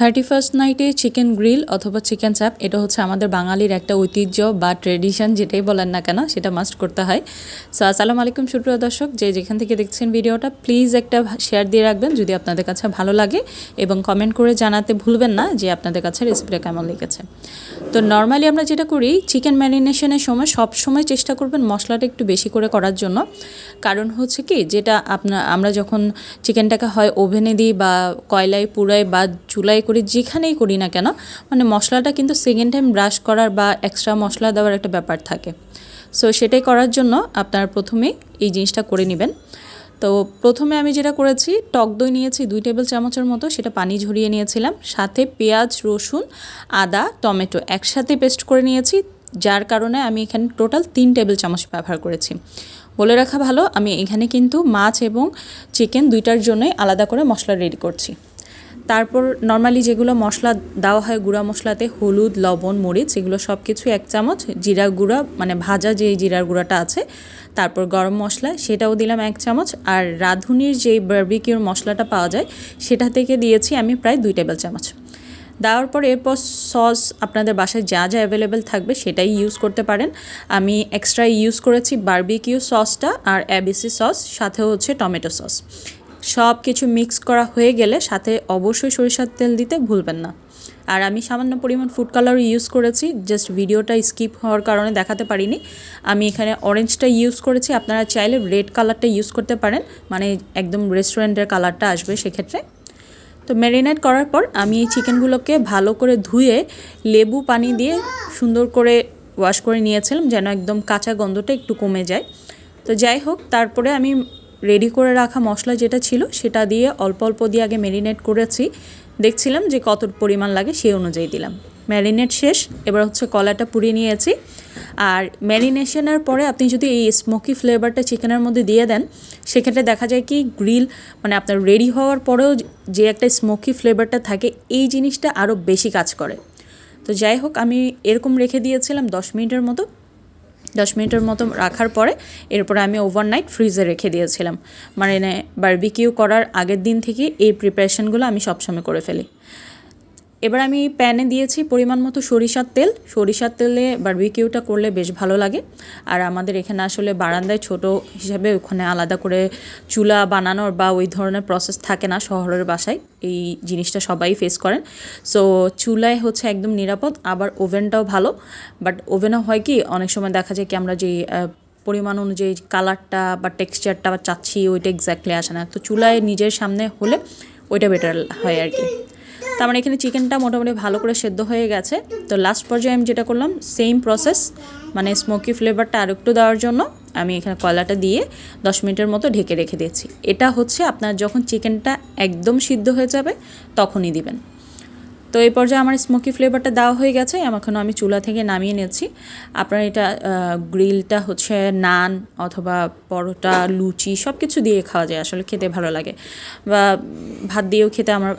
Thirty first নাইটে chicken grill অথবা chicken চাপ, এটা হচ্ছে আমাদের বাঙালির একটা ঐতিহ্য বা ট্রেডিশন যেটাই বলেন না কেন, সেটা মাস্ট করতে হয়। সো আসসালামু আলাইকুম সুপ্রিয় দর্শক, যে যেখান থেকে দেখছেন ভিডিওটা প্লিজ একটা শেয়ার দিয়ে রাখবেন যদি আপনাদের কাছে ভালো লাগে এবং কমেন্ট করে জানাতে ভুলবেন না যে আপনাদের কাছে রেসিপিটা কেমন লেগেছে। তো নর্মালি আমরা যেটা করি চিকেন ম্যারিনেশনের সময় সব সময় চেষ্টা করবেন মশলাটা একটু বেশি করে করার জন্য। কারণ হচ্ছে কি, যেটা আপনার আমরা যখন চিকেনটাকে হয় ওভেনে দিই বা কয়লায় পুরাই বা চুলায় করি, যেখানেই করি না কেন মানে মশলাটা কিন্তু সেকেন্ড টাইম ব্রাশ করার বা এক্সট্রা মশলা দেওয়ার একটা ব্যাপার থাকে। সো সেটাই করার জন্য আপনারা প্রথমে এই জিনিসটা করে নেবেন। তো প্রথমে আমি যেটা করেছি, টক দই নিয়েছি দুই টেবিল চামচের মতো, সেটা পানি ঝরিয়ে নিয়েছিলাম। সাথে পেঁয়াজ, রসুন, আদা, টমেটো একসাথে পেস্ট করে নিয়েছি, যার কারণে আমি এখানে টোটাল তিন টেবিল চামচ ব্যবহার করেছি। বলে রাখা ভালো, আমি এখানে কিন্তু মাছ এবং চিকেন দুইটার জন্যই আলাদা করে মশলা রেডি করছি। তারপর নর্মালি যেগুলো মশলা দেওয়া হয়, গুঁড়া মশলাতে হলুদ, লবণ, মরিচ, এগুলো সব কিছু এক চামচ জিরা গুঁড়া মানে ভাজা যে জিরার গুঁড়াটা আছে, তারপর গরম মশলা, সেটাও দিলাম এক চামচ, আর রাঁধুনির যেই বার্বিকিউর মশলাটা পাওয়া যায়, সেটা থেকে দিয়েছি আমি প্রায় দুই টেবিল চামচ। দেওয়ার পর এরপর সস আপনাদের বাসায় যা যা অ্যাভেলেবেল থাকবে, সেটাই ইউজ করতে পারেন। আমি এক্সট্রা ইউজ করেছি বার্বিকিউ সসটা আর অ্যাবিসি সস সাথে হচ্ছে টমেটো সস সব কিছু মিক্স করা হয়ে গেলে সাথে অবশ্যই সরিষার তেল দিতে ভুলবেন না। আর আমি সামান্য পরিমাণ ফুড কালার ইউজ করেছি জাস্ট ভিডিওটা স্কিপ হওয়ার কারণে দেখাতে পারিনি। আমি এখানে অরেঞ্জটা ইউজ করেছি, আপনারা চাইলে রেড কালারটা ইউজ করতে পারেন মানে একদম রেস্টুরেন্টের কালারটা আসবে সেক্ষেত্রে। তো ম্যারিনেট করার পর আমি এই চিকেনগুলোকে ভালো করে ধুয়ে লেবু পানি দিয়ে সুন্দর করে ওয়াশ করে নিয়েছিলাম, যেন একদম কাঁচা গন্ধটা একটু কমে যায়। তো যাই হোক, তারপরে আমি রেডি করে রাখা মশলা যেটা ছিল, সেটা দিয়ে অল্প অল্প দিয়ে আগে ম্যারিনেট করেছি। দেখছিলাম যে কত পরিমাণ লাগে সেই অনুযায়ী দিলাম। ম্যারিনেট শেষ, এবার হচ্ছে কলাটা পুড়িয়ে নিয়েছি। আর ম্যারিনেশনের পরে আপনি যদি এই স্মোকি ফ্লেভারটা চিকেনের মধ্যে দিয়ে দেন, সেক্ষেত্রে দেখা যায় কি গ্রিল মানে আপনার রেডি হওয়ার পরেও যে একটা স্মোকি ফ্লেভারটা থাকে, এই জিনিসটা আরও বেশি কাজ করে। তো যাই হোক, আমি এরকম রেখে দিয়েছিলাম দশ মিনিটের মতো। মিনিটের মতো রাখার পরে এরপরে আমি ওভারনাইট ফ্রিজে রেখে দিয়েছিলাম। মানে বারবিকিউ করার আগের দিন থেকে এই প্রিপারেশনগুলো আমি সবসময় করে ফেলি। এবার আমি প্যানে দিয়েছি পরিমাণ মতো সরিষার তেল। সরিষার তেলে বারবিকিউটা করলে বেশ ভালো লাগে। আর আমাদের এখানে আসলে বারান্দায় ছোট হিসাবে ওখানে আলাদা করে চুলা বানানোর বা ওই ধরনের প্রসেস থাকে না শহরের বাসায়। এই জিনিসটা সবাই ফেস করেন। সো চুলায় হচ্ছে একদম নিরাপদ, আবার ওভেনটাও ভালো। বাট ওভেনও হয় কি, অনেক সময় দেখা যায় কি আমরা যে পরিমাণ অনুযায়ী কালারটা বা টেক্সচারটা বা চাচ্ছি, ওইটা এক্স্যাক্টলি আসে না। তো চুলায় নিজের সামনে হলে ওইটা বেটার হয় আর কি। তো আমার এখানে চিকেনটা মোটামুটি ভালো করে সেদ্ধ হয়ে গেছে। তো লাস্ট পর্যায়ে আমি যেটা করলাম সেম প্রসেস মানে স্মোকি ফ্লেভারটা আর একটু দেওয়ার জন্য আমি এখানে কয়লাটা দিয়ে দশ মিনিটের মতো ঢেকে রেখে দিয়েছি। এটা হচ্ছে আপনার যখন চিকেনটা একদম সিদ্ধ হয়ে যাবে, তখনই দিবেন। তো এই পর্যায়ে আমার স্মোকি ফ্লেভারটা দেওয়া হয়ে গেছে এখন আমি চুলা থেকে নামিয়ে নিয়েছি। আপনার এটা গ্রিলটা হচ্ছে নান অথবা পরোটা, লুচি সব কিছু দিয়ে খাওয়া যায়, আসলে খেতে ভালো লাগে। বা ভাত দিয়েও খেতে আমার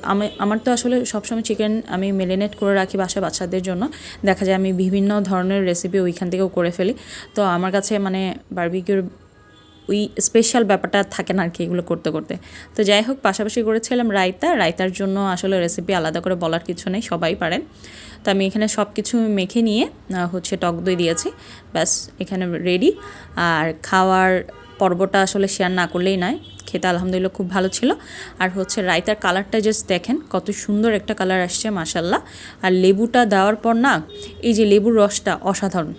আমার তো আসলে সবসময় চিকেন আমি মেরিনেট করে রাখি বাসায় বাচ্চাদের জন্য। দেখা যায় আমি বিভিন্ন ধরনের রেসিপি ওইখান থেকেও করে ফেলি। তো আমার কাছে মানে বার্বিকিউর ওই স্পেশাল ব্যাপারটা থাকে না আর কি এগুলো করতে করতে। তো যাই হোক, পাশাপাশি করেছিলাম রায়তা। রায়তার জন্য আসলে রেসিপি আলাদা করে বলার কিছু নেই, সবাই পারেন। তো আমি এখানে সব কিছু মেখে নিয়ে হচ্ছে টক দই দিয়েছি। ব্যাস, এখানে রেডি আর খাওয়ার পর্বটা আসলে শেয়ার না করলেই নয়। খেতে আলহামদুলিল্লাহ খুব ভালো ছিল। আর হচ্ছে রায়তার কালারটা জাস্ট দেখেন, কত সুন্দর একটা কালার আসছে মাসাল্লাহ আর লেবুটা দেওয়ার পর না, এই যে লেবুর রসটা অসাধারণ।